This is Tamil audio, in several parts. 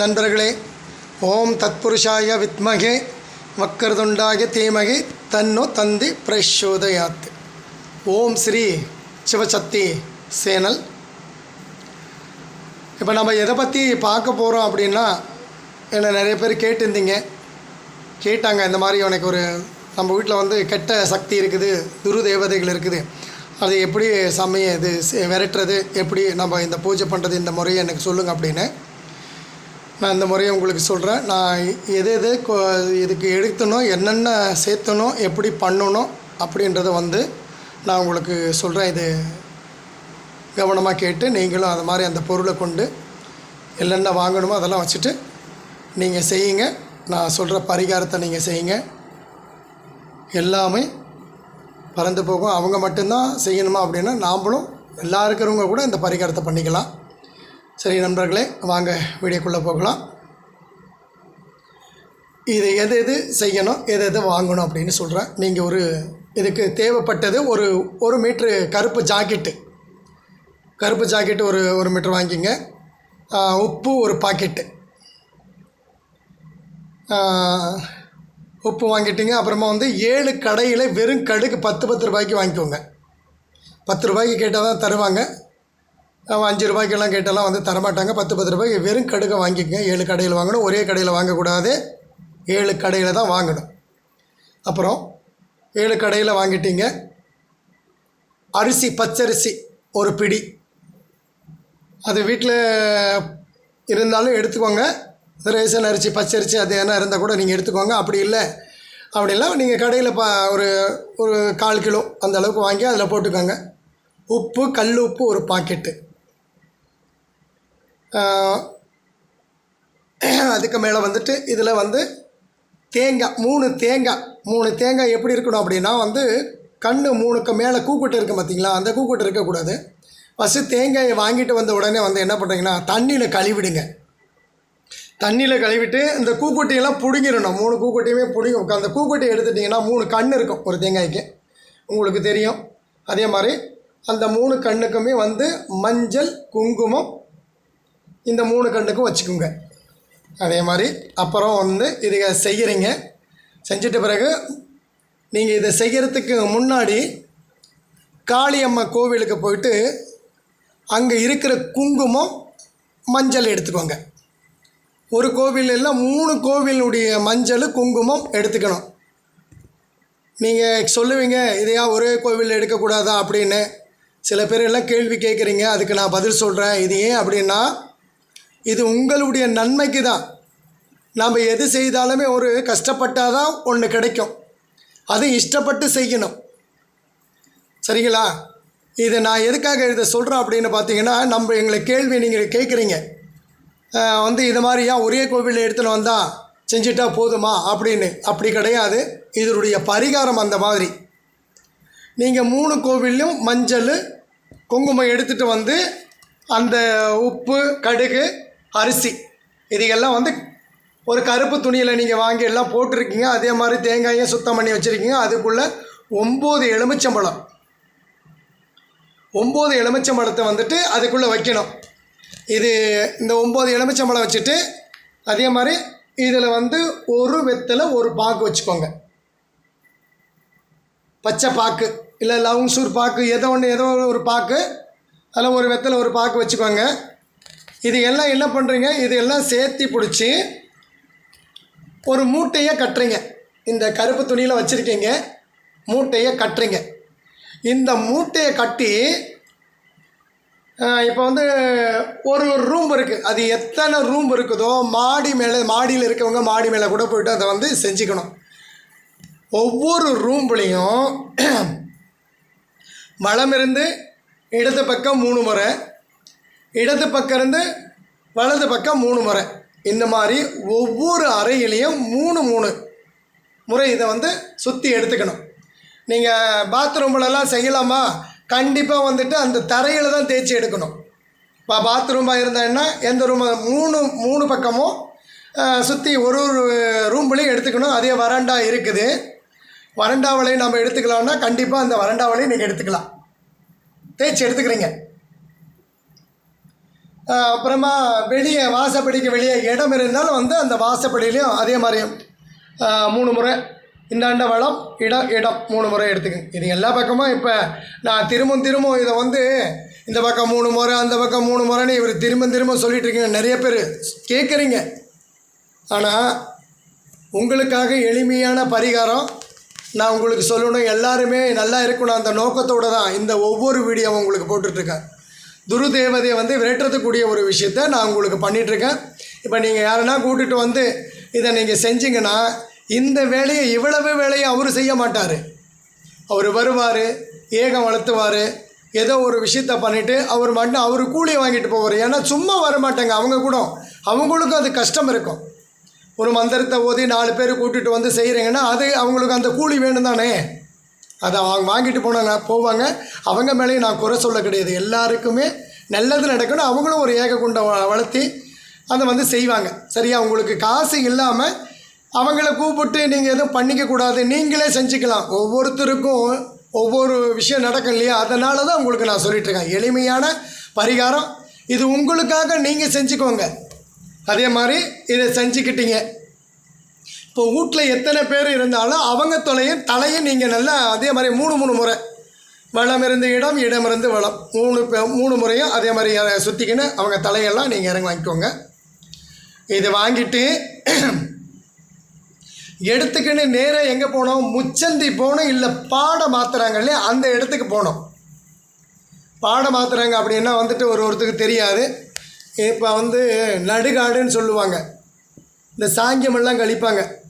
நண்பர்களே ஓம் தத்புருஷாய வித்மகே வக்கரதுண்டாய தீமகி தன்னோ தந்தி பிரச்சோதயாத். ஓம் ஸ்ரீ சிவசக்தி சேனல். இப்போ நம்ம எதை பற்றி பார்க்க போகிறோம் அப்படின்னா என்னை நிறைய பேர் கேட்டிருந்தீங்க. கேட்டாங்க இந்த மாதிரி உனக்கு ஒரு நம்ம வீட்டில் வந்து கெட்ட சக்தி இருக்குது துரு தேவதைகள் இருக்குது. அது எப்படி சமய இது விரட்டுறது எப்படி நம்ம இந்த பூஜை பண்ணுறது இந்த முறையை எனக்கு சொல்லுங்கள் அப்படின்னு. நான் இந்த முறையை உங்களுக்கு சொல்கிறேன் நான் எது எது கொ- இதுக்கு எடுத்தணும் என்னென்ன சேர்த்தணும் எப்படி பண்ணணும் அப்படின்றத வந்து நான் உங்களுக்கு சொல்கிறேன் இது கவனமாக கேட்டு நீங்களும் அது மாதிரி அந்த பொருளை கொண்டு என்னென்ன வாங்கணுமோ அதெல்லாம் வச்சுட்டு நீங்கள் செய்யுங்க. நான் சொல்கிற பரிகாரத்தை நீங்கள் செய்யுங்க. எல்லாமே பறந்து போகும். அவங்க மட்டும்தான் செய்யணுமா அப்படின்னா நாம்ளும் எல்லா இருக்கிறவங்க கூட இந்த பரிகாரத்தை பண்ணிக்கலாம். சரி நண்பர்களே வாங்க வீடியோக்குள்ளே போகலாம். இது எது எது செய்யணும் எது எது வாங்கணும் அப்படின்னு சொல்கிறேன் நீங்கள் ஒரு இதுக்கு தேவைப்பட்டது ஒரு ஒரு மீட்ரு கருப்பு ஜாக்கெட்டு. கருப்பு ஜாக்கெட்டு ஒரு ஒரு மீட்ரு வாங்கிங்க. உப்பு ஒரு பாக்கெட்டு. உப்பு வாங்கிட்டீங்க அப்புறமா வந்து ஏழு கடையில் வெறும் கடுகு பத்து பத்து ரூபாய்க்கு வாங்கிக்கோங்க. பத்து ரூபாய்க்கு கேட்டால் தான் தருவாங்க. அஞ்சு ரூபாய்க்கெல்லாம் கேட்டெல்லாம் வந்து தரமாட்டாங்க. பத்து பத்து ரூபாய்க்கு வெறும் கடுகை வாங்கிக்கங்க. ஏழு கடையில் வாங்கணும். ஒரே கடையில் வாங்கக்கூடாது. ஏழு கடையில் தான் வாங்கணும். அப்புறம் ஏழு கடையில் வாங்கிட்டீங்க. அரிசி பச்சரிசி ஒரு பிடி. அது வீட்டில் இருந்தாலும் எடுத்துக்கோங்க. ரேசன் அரிசி பச்சரிசி அது என்ன இருந்தால் கூட நீங்கள் எடுத்துக்கோங்க. அப்படி இல்லை அப்படிலாம் நீங்கள் கடையில் பா ஒரு ஒரு கால் கிலோ அந்த அளவுக்கு வாங்கி அதில் போட்டுக்கோங்க. உப்பு கல் உப்பு ஒரு பாக்கெட்டு. அதுக்கு மேலே வந்துட்டு இதில் வந்து தேங்காய் மூணு தேங்காய். மூணு தேங்காய் எப்படி இருக்கணும் அப்படின்னா வந்து கண்ணு மூணுக்கு மேலே கூக்குட்டு இருக்குது பார்த்திங்களா அந்த கூக்குட்டு இருக்கக்கூடாது. ஃபஸ்ட்டு தேங்காயை வாங்கிட்டு வந்த உடனே வந்து என்ன பண்ணுறீங்கன்னா தண்ணியில் கழுவிடுங்க. தண்ணியில் கழுவிட்டு இந்த கூக்குட்டியெல்லாம் பிடுங்கிடணும். மூணு கூக்குட்டியுமே பிடுங்கி அந்த கூக்குட்டி எடுத்துட்டிங்கன்னா மூணு கண் இருக்கும் ஒரு தேங்காய்க்கு. உங்களுக்கு தெரியும். அதே மாதிரி அந்த மூணு கண்ணுக்குமே வந்து மஞ்சள் குங்குமம் இந்த மூணு கண்ணுக்கும் வச்சுக்கோங்க. அதே மாதிரி அப்புறம் வந்து இதை செய்கிறீங்க செஞ்சிட்ட பிறகு நீங்கள் இதை செய்கிறதுக்கு முன்னாடி காளியம்மா கோவிலுக்கு போயிட்டு அங்கே இருக்கிற குங்குமம் மஞ்சள் எடுத்துக்கோங்க. ஒரு கோவில் இல்லை மூணு கோவிலுடைய மஞ்சள் குங்குமம் எடுத்துக்கணும். நீங்கள் சொல்லுவீங்க இதையா ஒரே கோவிலில் எடுக்கக்கூடாதா அப்படின்னு. சில பேர் எல்லாம் கேள்வி கேட்குறீங்க அதுக்கு நான் பதில் சொல்கிறேன் இது ஏன் அப்படின்னா இது உங்களுடைய நன்மைக்கு தான் நாம் எது செய்தாலுமே ஒரு கஷ்டப்பட்டால் தான் ஒன்று கிடைக்கும். அது இஷ்டப்பட்டு செய்யணும். சரிங்களா? இதை நான் எதுக்காக இதை சொல்கிறேன் அப்படின்னு பார்த்தீங்கன்னா நம்ம எங்களை கேள்வி நீங்கள் கேட்குறீங்க. வந்து இது மாதிரி ஏன் ஒரே கோவிலில் எடுத்துன்னு வந்தால் செஞ்சுட்டா போதுமா அப்படின்னு. அப்படி கிடையாது. இதனுடைய பரிகாரம் அந்த மாதிரி. நீங்கள் மூணு கோவில்லையும் மஞ்சள் குங்குமம் எடுத்துகிட்டு வந்து அந்த உப்பு கடுகு அரிசி. இதையெல்லாம் வந்து ஒரு கருப்பு துணியில் நீங்கள் வாங்கி எல்லாம் போட்டிருக்கீங்க. அதே மாதிரி தேங்காயும் சுத்தம் பண்ணி வச்சுருக்கீங்க. அதுக்குள்ளே ஒம்பது எலுமிச்சம்பழம். ஒம்பது எலுமிச்சம்பழத்தை வந்துட்டு அதுக்குள்ளே வைக்கணும். இது இந்த ஒம்பது எலுமிச்சம்பழம் வச்சுட்டு அதே மாதிரி இதில் வந்து ஒரு வெத்தில் ஒரு பாக்கு வச்சுக்கோங்க. பச்சை பாக்கு இல்லை லவுங்சூர் பாக்கு ஏதோ ஒன்று ஏதோ ஒரு பாக்கு. அதில் ஒரு வெத்தலை ஒரு பாக்கு வச்சுக்கோங்க. இது எல்லாம் என்ன பண்ணுறீங்க இது எல்லாம் சேர்த்தி பிடிச்சி ஒரு மூட்டையை கட்டுறீங்க. இந்த கருப்பு துணியில் வச்சுருக்கீங்க. மூட்டையை கட்டுறீங்க. இந்த மூட்டையை கட்டி இப்போ வந்து ஒரு ஒரு ரூம் இருக்குது அது எத்தனை ரூம் இருக்குதோ மாடி மேலே மாடியில் இருக்கவங்க மாடி மேலே கூட போயிட்டு அதை வந்து செஞ்சுக்கணும். ஒவ்வொரு ரூம்லேயும் வளமிருந்து இடது பக்கம் மூணு முறை இடது பக்கம் இருந்து வலது பக்கம் மூணு முறை. இந்த மாதிரி ஒவ்வொரு அறையிலையும் மூணு மூணு முறை இதை வந்து சுற்றி எடுத்துக்கணும். நீங்கள் பாத்ரூம்லலாம் செய்யலாமா? கண்டிப்பாக வந்துட்டு அந்த தரையில் தான் தேய்ச்சி எடுக்கணும். இப்போ பாத்ரூமாக இருந்தாங்கன்னா எந்த ரூம் மூணு மூணு பக்கமும் சுற்றி ஒரு ஒரு ரூம்லேயும் எடுத்துக்கணும். அதே வராண்டா இருக்குது. வறண்டாவளையும் நம்ம எடுத்துக்கலாம்னா கண்டிப்பாக அந்த வறண்டாவளையும் நீங்கள் எடுத்துக்கலாம். தேய்ச்சி எடுத்துக்கிறீங்க. அப்புறமா வெளியே வாசப்படிக்கு வெளியே இடம் இருந்தாலும் வந்து அந்த வாசப்படியிலையும் அதே மாதிரி மூணு முறை. இந்தாண்ட வளம் இடம் இடம். மூணு முறை எடுத்துக்கங்க. இது எல்லா பக்கமும் இப்போ நான் திரும்பவும் திரும்பவும் இதை வந்து இந்த பக்கம் மூணு முறை அந்த பக்கம் மூணு முறைன்னு இவர் திரும்ப திரும்ப சொல்லிகிட்டு இருக்கீங்க. நிறைய பேர் கேட்குறீங்க ஆனால் உங்களுக்காக எளிமையான பரிகாரம் நான் உங்களுக்கு சொல்லணும். எல்லாருமே நல்லா இருக்கணும். அந்த நோக்கத்தோடு தான் இந்த ஒவ்வொரு வீடியோவும் உங்களுக்கு போட்டுட்ருக்கேன் துருதேவதையை வந்து விரட்டுறதுக்கூடிய ஒரு விஷயத்த நான் உங்களுக்கு பண்ணிகிட்ருக்கேன் இப்போ நீங்கள் யாருன்னா கூட்டிகிட்டு வந்து இதை நீங்கள் செஞ்சிங்கன்னா இந்த வேலையை இவ்வளவு வேலையை அவர் செய்ய மாட்டார். அவர் வருவார் ஏகம் வளர்த்துவார் ஏதோ ஒரு விஷயத்த பண்ணிவிட்டு அவர் மட்டும் அவர் கூலியை வாங்கிட்டு போவார். ஏன்னா சும்மா வரமாட்டாங்க அவங்க கூட. அவங்களுக்கும் அது கஷ்டம் இருக்கும். ஒரு மந்திரத்தை ஓதி நாலு பேர் கூட்டிகிட்டு வந்து செய்கிறீங்கன்னா அது அவங்களுக்கு அந்த கூலி வேணும் தானே அதை அவங்க வாங்கிட்டு போனாங்க போவாங்க. அவங்க மேலேயும் நான் குறை சொல்ல கிடையாது. எல்லாருக்குமே நல்லது நடக்கணும். அவங்களும் ஒரு ஏக குண்டை வளர்த்தி அதை வந்து செய்வாங்க. சரியா? உங்களுக்கு காசு இல்லாமல் அவங்கள கூப்பிட்டு நீங்கள் எதுவும் பண்ணிக்க கூடாது. நீங்களே செஞ்சுக்கலாம். ஒவ்வொருத்தருக்கும் ஒவ்வொரு விஷயம் நடக்கும் இல்லையா? அதனால தான் உங்களுக்கு நான் சொல்லிட்டுருக்கேன் எளிமையான பரிகாரம். இது உங்களுக்காக நீங்கள் செஞ்சுக்கோங்க. அதே மாதிரி இதை செஞ்சுக்கிட்டீங்க. இப்போ வீட்டில் எத்தனை பேர் இருந்தாலும் அவங்க தொலையும் தலையும் நீங்கள் நல்லா அதே மாதிரி மூணு மூணு முறை. வளம் இருந்து இடம் இடம் இருந்து வளம். மூணு பே- மூணு முறையும் அதே மாதிரி சுற்றிக்கின்னு அவங்க தலையெல்லாம் நீங்கள் இறங்கி வாங்கிக்கோங்க. இதை வாங்கிட்டு எடுத்துக்கின்னு நேராக எங்கே போனோம்? முச்சந்தி போகணும் இல்லை பாடை மாற்றுறாங்க இல்லையா? அந்த இடத்துக்கு போனோம். பாடை மாற்றுறாங்க அப்படின்னா வந்துட்டு ஒரு ஒருத்தருக்கு தெரியாது. இப்போ வந்து நடுகாடுன்னு சொல்லுவாங்க. இந்த சாங்கியமெல்லாம் கழிப்பாங்க.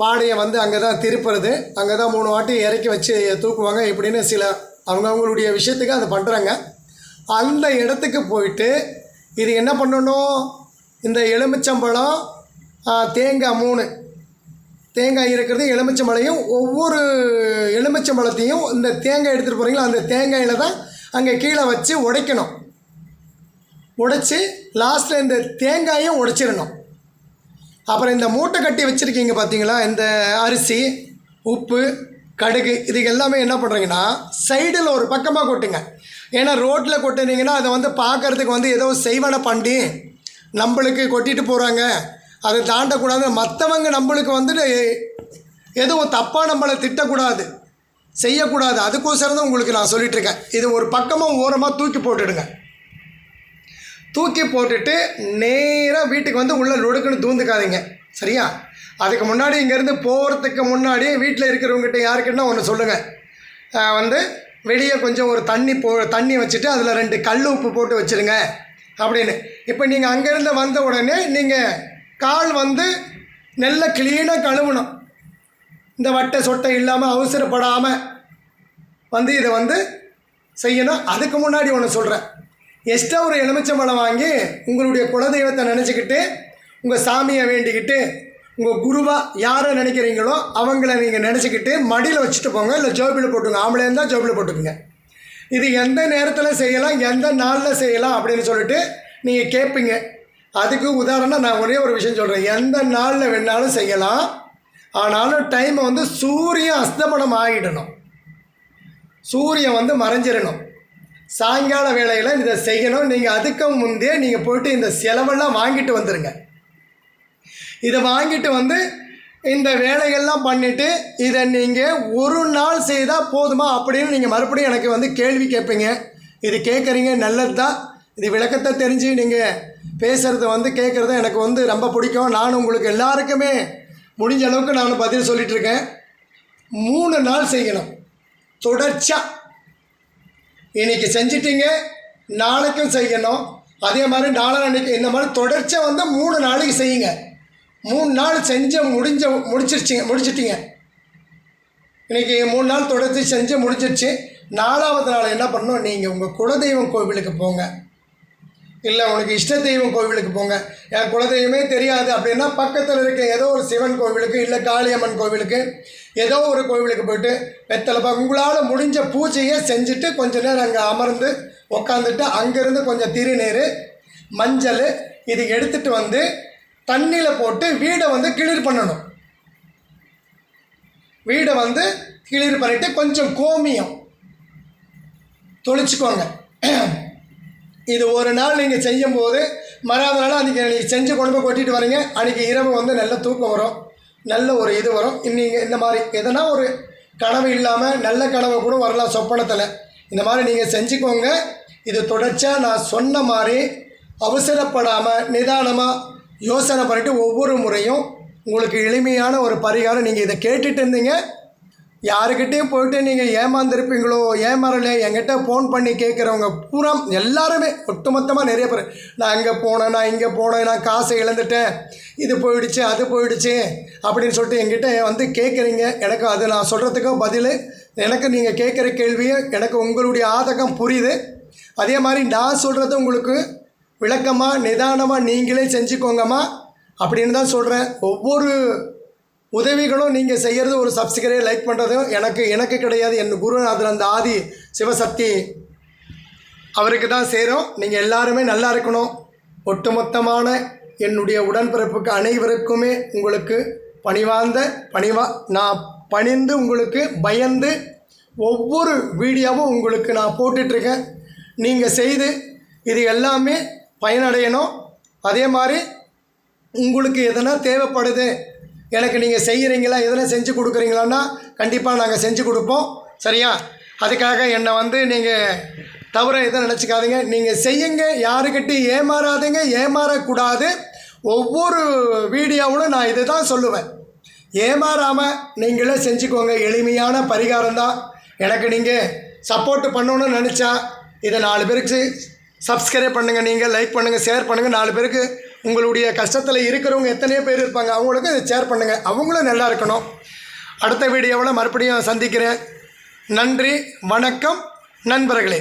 பாடையை வந்து அங்கே தான் திருப்புறது. அங்கே தான் மூணு வாட்டி இறக்கி வச்சு தூக்குவாங்க. இப்படின்னு சில அவங்கவுங்களுடைய விஷயத்துக்கு அதை பண்ணுறாங்க அந்த இடத்துக்கு போயிட்டு இது என்ன பண்ணணும்? இந்த எலுமிச்சம்பழம் தேங்காய் மூணு. தேங்காய் இருக்கிறது எலுமிச்சம்பழையும் ஒவ்வொரு எலுமிச்சம்பழத்தையும் இந்த தேங்காய் எடுத்துகிட்டு போகிறீங்களா அந்த தேங்காயில் தான் அங்கே கீழே வச்சு உடைக்கணும். உடைச்சி லாஸ்ட்டில் இந்த தேங்காயும் உடைச்சிடணும். அப்புறம் இந்த மூட்டை கட்டி வச்சுருக்கீங்க பார்த்தீங்களா இந்த அரிசி உப்பு கடுகு இது எல்லாமே என்ன பண்ணுறீங்கன்னா சைடில் ஒரு பக்கமாக கொட்டுங்க. ஏன்னா ரோட்டில் கொட்டுனீங்கன்னா அதை வந்து பார்க்கறதுக்கு வந்து ஏதோ செய்வன பண்ணி நம்மளுக்கு கொட்டிட்டு போகிறாங்க அதை தாண்டக்கூடாது. மற்றவங்க நம்மளுக்கு வந்துட்டு எதுவும் தப்பாக நம்மளை திட்டக்கூடாது. செய்யக்கூடாது. அதுக்கோசரம் தான் உங்களுக்கு நான் சொல்லிகிட்ருக்கேன் இருக்கேன். இது ஒரு பக்கமாக ஓரமாக தூக்கி போட்டுடுங்க. தூக்கி போட்டுட்டு நேராக வீட்டுக்கு வந்து உள்ள லொடுக்குன்னு தூந்துக்காதீங்க. சரியா? அதுக்கு முன்னாடி இங்கேருந்து போகிறதுக்கு முன்னாடி வீட்டில் இருக்கிறவங்ககிட்ட யாருக்குன்னா ஒன்று சொல்லுங்கள் வந்து வெளியே கொஞ்சம் ஒரு தண்ணி போ தண்ணி வச்சுட்டு அதில் ரெண்டு கல் உப்பு போட்டு வச்சுருங்க. அப்படின்னு. இப்போ நீங்கள் அங்கேருந்து வந்த உடனே நீங்கள் கால் வந்து நல்ல க்ளீனாக கழுவணும். இந்த வட்டை சொட்டை இல்லாமல் அவசரப்படாமல் வந்து இதை வந்து செய்யணும். அதுக்கு முன்னாடி ஒன்று சொல்கிறேன் எக்ஸ்ட்ரா ஒரு எலுமிச்சம்பழம் வாங்கி உங்களுடைய குலதெய்வத்தை நினச்சிக்கிட்டு உங்கள் சாமியை வேண்டிக்கிட்டு உங்கள் குருவாக யாரை நினைக்கிறீங்களோ அவங்கள நீங்கள் நினச்சிக்கிட்டு மடியில் வச்சுட்டு போங்க. இல்லை ஜோபியில் போட்டுங்க. ஆம்பளை இருந்தால் ஜோபியில் போட்டுக்குங்க. இது எந்த நேரத்தில் செய்யலாம் எந்த நாளில் செய்யலாம் அப்படின்னு சொல்லிட்டு நீங்கள் கேட்பீங்க அதுக்கு உதாரணம் நான் ஒரே ஒரு விஷயம் சொல்கிறேன் எந்த நாளில் வேணாலும் செய்யலாம். ஆனாலும் டைமை வந்து சூரியன் அஸ்தமனம் ஆகிடணும். சூரியன் வந்து மறைஞ்சிடணும் சாயங்கால வேலையில் இதை செய்யணும். நீங்கள் அதுக்கு முந்தே நீங்கள் போயிட்டு இந்த செலவெல்லாம் வாங்கிட்டு வந்துடுங்க இதை வாங்கிட்டு வந்து இந்த வேலைகள்லாம் பண்ணிவிட்டு இதை நீங்கள் ஒரு நாள் செய்தால் போதுமா அப்படின்னு நீங்கள் மறுபடியும் எனக்கு வந்து கேள்வி கேட்பீங்க. இது கேட்குறீங்க நல்லது தான். இது விளக்கத்தை தெரிஞ்சு நீங்கள் பேசுகிறத வந்து கேட்குறது எனக்கு வந்து ரொம்ப பிடிக்கும். நான் உங்களுக்கு எல்லாருக்குமே முடிஞ்ச அளவுக்கு நான் பதில் சொல்லிகிட்ருக்கேன் இருக்கேன். மூணு நாள் செய்யணும். தொடர்ச்சியாக இன்னைக்கு செஞ்சிட்டீங்க நாளைக்கும் செய்யணும். அதே மாதிரி நாளான்னைக்கு இந்த மாதிரி தொடர்ச்சியாக வந்து மூணு நாளைக்கு செய்யுங்க. மூணு நாள் செஞ்ச முடிஞ்ச முடிச்சிருச்சிங்க முடிச்சிட்டிங்க. இன்னைக்கு மூணு நாள் தொடர்ச்சி செஞ்சு முடிஞ்சிருச்சு. நாலாவது நாள் என்ன பண்ணணும்? நீங்கள் உங்கள் குலதெய்வம் கோவிலுக்கு போங்க. இல்லை உனக்கு இஷ்ட தெய்வம் கோவிலுக்கு போங்க. என் குலதெய்வமே தெரியாது. அப்படின்னா பக்கத்தில் இருக்க ஏதோ ஒரு சிவன் கோவிலுக்கு இல்லை காளியம்மன் கோவிலுக்கு ஏதோ ஒரு கோவிலுக்கு போயிட்டு வெத்தலைப்பா உங்களால் முடிஞ்ச பூஜையை செஞ்சுட்டு கொஞ்ச நேரம் அங்கே அமர்ந்து உக்காந்துட்டு அங்கேருந்து கொஞ்சம் திருநீர் மஞ்சள் இது எடுத்துகிட்டு வந்து தண்ணியில் போட்டு வீடை வந்து கிளிர் பண்ணணும். வீடை வந்து கிளிர் பண்ணிவிட்டு கொஞ்சம் கோமியம். தொளிச்சுக்கோங்க. இது ஒரு நாள் நீங்கள் செய்யும்போது மறாத நாள் அன்றைக்கி நீங்கள் செஞ்சு கொண்டு போய் கொட்டிட்டு வரீங்க. அன்றைக்கி இரவு வந்து நல்ல தூக்கம் வரும். நல்ல ஒரு இது வரும். நீங்கள் இந்த மாதிரி எதனா ஒரு கனவு இல்லாமல் நல்ல கனவு கூட வரலாம் சொப்பனத்தில். இந்த மாதிரி நீங்கள் செஞ்சுக்கோங்க. இது தொடர்ச்சியாக நான் சொன்ன மாதிரி அவசரப்படாமல் நிதானமாக யோசனை பண்ணிட்டு ஒவ்வொரு முறையும் உங்களுக்கு எளிமையான ஒரு பரிகாரம் நீங்கள் இதை கேட்டுட்டு இருந்தீங்க. யாருக்கிட்டேயும் போயிட்டு நீங்கள் ஏமாந்துருப்பீங்களோ ஏமாறல என்கிட்ட ஃபோன் பண்ணி கேட்குறவங்க பூரா எல்லாருமே ஒட்டுமொத்தமாக நிறைய பேர். நான் அங்கே போனேன் நான் இங்கே போனேன் நான் காசை இழந்துட்டேன். இது போயிடுச்சு அது போயிடுச்சு அப்படின்னு சொல்லிட்டு என்கிட்ட வந்து கேட்குறீங்க எனக்கு அது நான் சொல்கிறதுக்கும் பதில் எனக்கு நீங்கள் கேட்குற கேள்வியை எனக்கு உங்களுடைய ஆதகம் புரியுது. அதே மாதிரி நான் சொல்கிறது உங்களுக்கு விளக்கமாக நிதானமாக நீங்களே செஞ்சுக்கோங்கம்மா அப்படின்னு தான் சொல்கிறேன் ஒவ்வொரு உதவிகளும் நீங்கள் செய்கிறது ஒரு சப்ஸ்கிரைப் லைக் பண்ணுறதும் எனக்கு எனக்கு கிடையாது. என் குருநாதர் அந்த ஆதி சிவசக்தி அவருக்கு தான் சேரும். நீங்கள் எல்லாருமே நல்லா இருக்கணும். ஒட்டுமொத்தமான என்னுடைய உடன்பிறப்புக்கு அனைவருக்குமே உங்களுக்கு பணிவார்ந்த பணிவா நான் பணிந்து உங்களுக்கு பயந்து ஒவ்வொரு வீடியோவும் உங்களுக்கு நான் போட்டுட்ருக்கேன். நீங்கள் செய்து இது எல்லாமே பயனடையணும். அதே மாதிரி உங்களுக்கு எதனா தேவைப்படுது எனக்கு நீங்கள் செய்கிறீங்களா எதனா செஞ்சு கொடுக்குறீங்களான்னா கண்டிப்பாக நாங்கள் செஞ்சு கொடுப்போம். சரியா? அதுக்காக என்னை வந்து நீங்கள் தவிர எதுவும் நினச்சிக்காதீங்க. நீங்கள் செய்யுங்க யாருக்கிட்டையும் ஏமாறாதீங்க ஏமாறக்கூடாது. ஒவ்வொரு வீடியோவிலும் நான் இதை தான் சொல்லுவேன். ஏமாறாமல் நீங்களே செஞ்சுக்கோங்க எளிமையான பரிகாரம் தான். எனக்கு நீங்கள் சப்போர்ட் பண்ணணும்னு நினச்சா இதை நாலு பேருக்கு சப்ஸ்கிரைப் பண்ணுங்கள் நீங்கள் லைக் பண்ணுங்கள் ஷேர் பண்ணுங்கள் நாலு பேருக்கு உங்களுடைய கஷ்டத்தில் இருக்கிறவங்க எத்தனையோ பேர் இருப்பாங்க. அவங்களுக்கும் இதை ஷேர் பண்ணுங்கள் அவங்களும் நல்லா இருக்கணும். அடுத்த வீடியோவில் மறுபடியும் சந்திக்கிறேன். நன்றி வணக்கம் நண்பர்களே.